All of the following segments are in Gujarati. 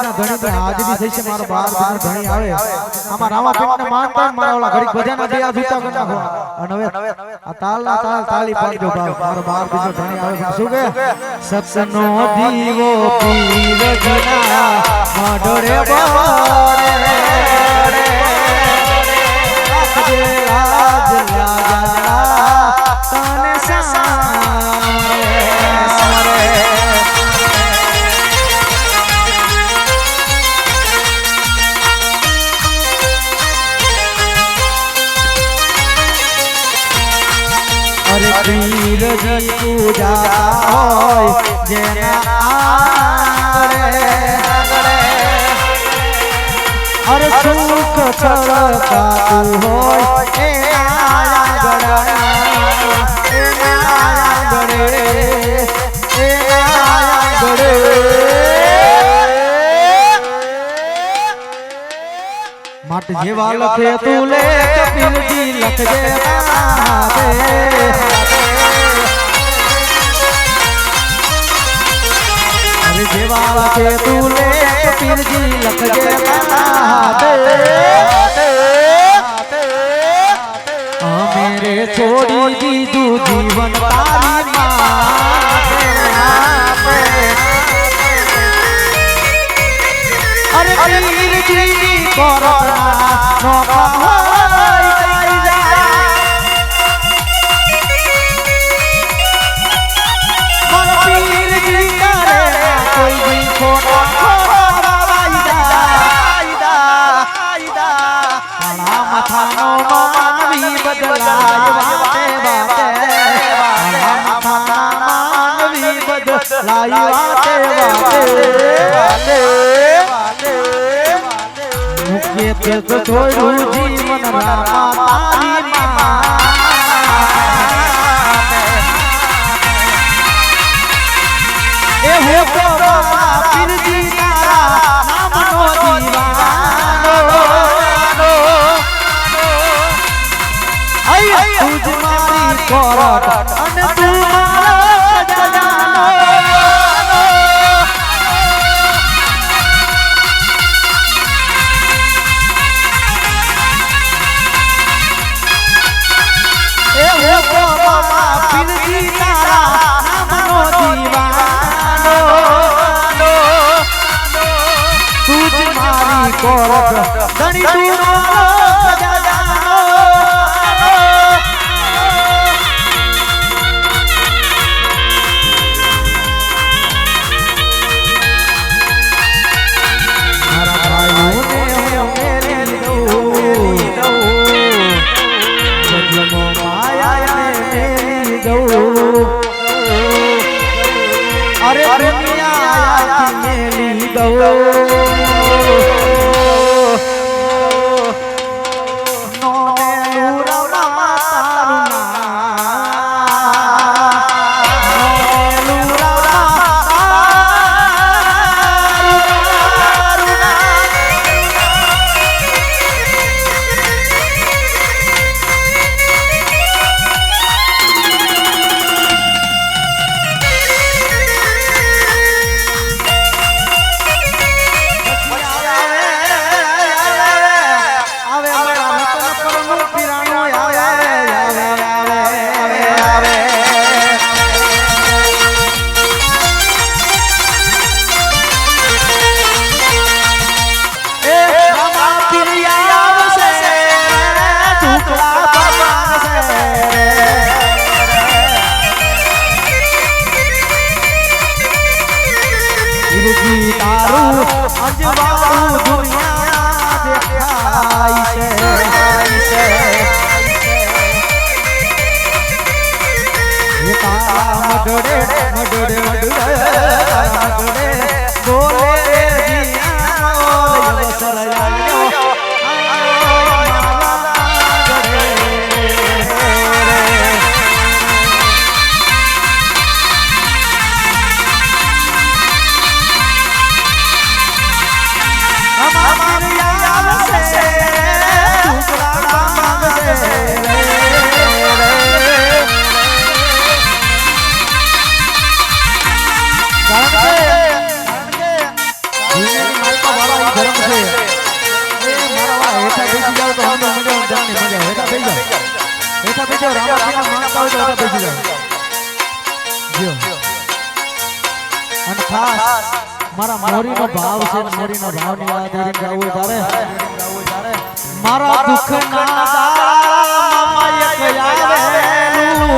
બાર બીજા ધણી ને થઈ છે મારો બાર બાર ધણી આવે. આમાં રામા પીઠ ને માનતા મારા ઓલા ઘડી ભજન દે આ જૂતા કરી નાખો અને હવે આ તાલ ના તાલ તાલી પાડજો ભાવ મારો બાર બીજો ધણી આવે. શું કે? સત્સનો દીવો પીર જના. મડોરે બારે પીરજી પૂજા હોય જેના અરે સુખ છળકાતું હોય માટે જેવા લખે તું લે, કપિલજી લખજે જેવા લખે તું લે, પીરજી લખજે તારે અમે રે છોડી દીધું જીવન તારી માટે અરે પીરજી કોરતના છોડ્યું જીવન રામા તારી માં એ હો આય તુજ મારી કોરટ અને તું મારો જજાનો એ હો બાબા પીરજી તારા નામનો દીવાનો તુજ મારી કોરટ ધણી તું અરે દુનિયા મેલી દઉં. ઈરજી તારું અજવાળું દુનિયા દેખાય છે એ તારા મડડે મડડે હોય તો બેસી જાવ જો અને ખાસ મારા મોરીનો ભાવ છે મોરીનો ભાવની વાત કરીને ગાવું હોય તારે. મારા દુઃખના દાડા મામા એક આવેલું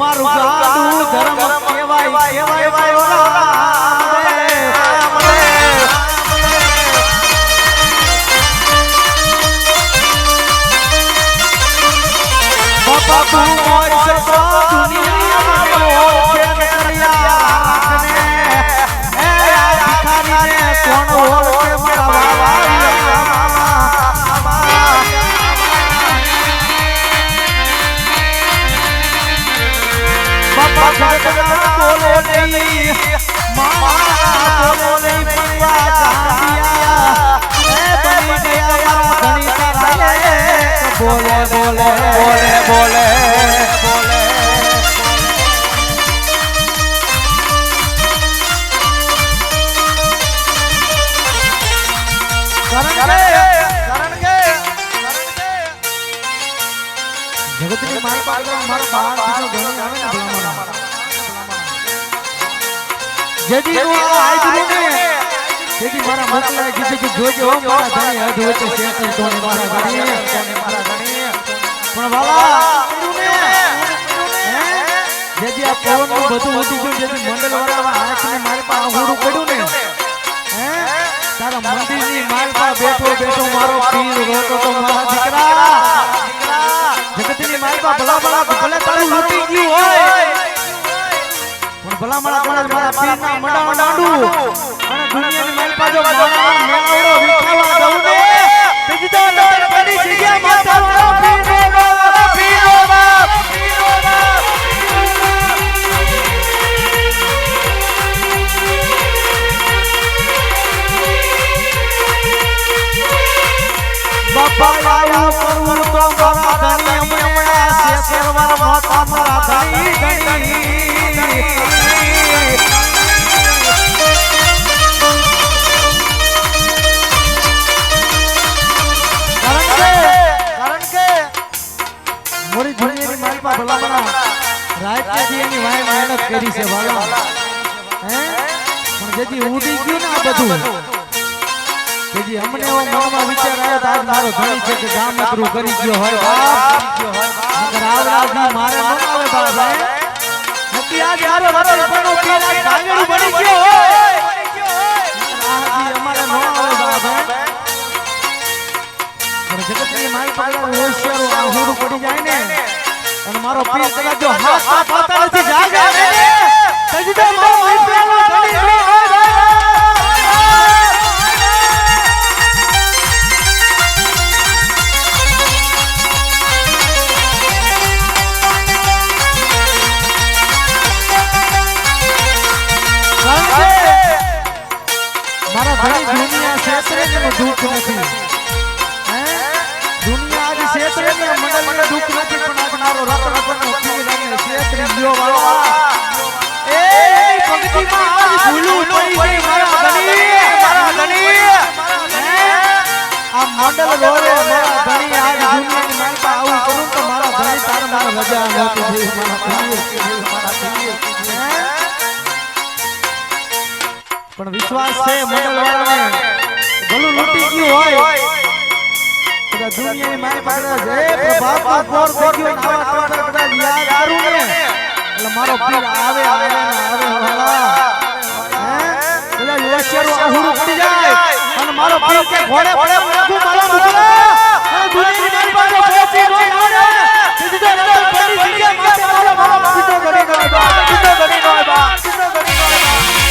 મારું ગાડું ધર્મ કહેવાય કહેવાય બોલે બોલે બોલે બોલે બોલે મારી પાસે મારો બાર બીજો ધણી આવે ને ભલામણ જેદી નું આ ને જેદી મારા મોકલાએ કીધું કે જોજે મારા ધણી હદ વચ્ચે શેતર તોને મારા ધણી મારા ધણી પણ વાલા હે? આ પવનનું બધું વધી ગયું જેથી મંડળ વાળા આંખ ને મારી પાસે આહુડું પડ્યું ને. હે? તારા મંદિરની માલ બેઠો બેઠો મારો પીર રોતો તો મારા દીકરા. જગતની માલ પા ભલા ભલા ભલે તારું લૂટી ગયું હોય. પણ ભલા ભલા ભલા મારા પીર ના મંડાવા ડાંડું અને દુનિયાની માલ પા જો મારા મેળાવડો વિખાવા દઉં ને બીજી તો કદી જગ્યા માતા વાળો મહેનત કરી છે વાલા હે? પણ જેથી ઉડી ગયું ને આ કેજી અમને એવો છે કે ગામ કરી ગયો હોય બાપ. નકર આવડાવથી મારે ગયો હોય. આજી અમારે ન પણ માઈ પકડા હોશિયારો આ પડી જાય ને. અને મારો પીર કદાચ જો હાથ ના પાતા નથી જાગે ને તજી તો મારો વિપ્રાનો ધણી ન હોય કારણ કે મારા ધણી દુનિયા ક્ષેત્રે ને દુઃખ નથી. હે? દુનિયા આજ ક્ષેત્રે ને મંડળ ને દુઃખ નથી. પણ આજ મારો રતન રતન પીર અને ક્ષેત્રે લ્યો વાળા એ પંક્તિમાં આજ ભૂલું પડી ગઈ મારા ધણી મારા ધણી હે? આ મંડળ રોરે મારા ધણી આજ દુનિયાની માલપા આવું કરું તો મારા ધણી તારા મારા રજા નહોતી થઈ મારા ધણી મારા ધણી હે? પણ વિશ્વાસ છે મંડળ વાળાને ભલું લૂંટી ગયું હોય કદાચ દુનિયાની મારી પાસે જે પ્રભાત પોર થઈ ગયો આવા ટકા કદાચ યાદ કરું ને એટલે મારો પીર આવે આવે ને આવે વાલા હે કદાચ હોશિયારો પડી જાય અને મારો પીર કે ઘોડે ઘોડે નાખું મારા મુકલા દુનિયાની મારી પાસે પહોંચી ન આવે તેથી તો નંબર પડી જગ્યા માટે મારો મારો પીતો ગણી નો બા પીતો ગણી નો બા પીતો ગણી નો બા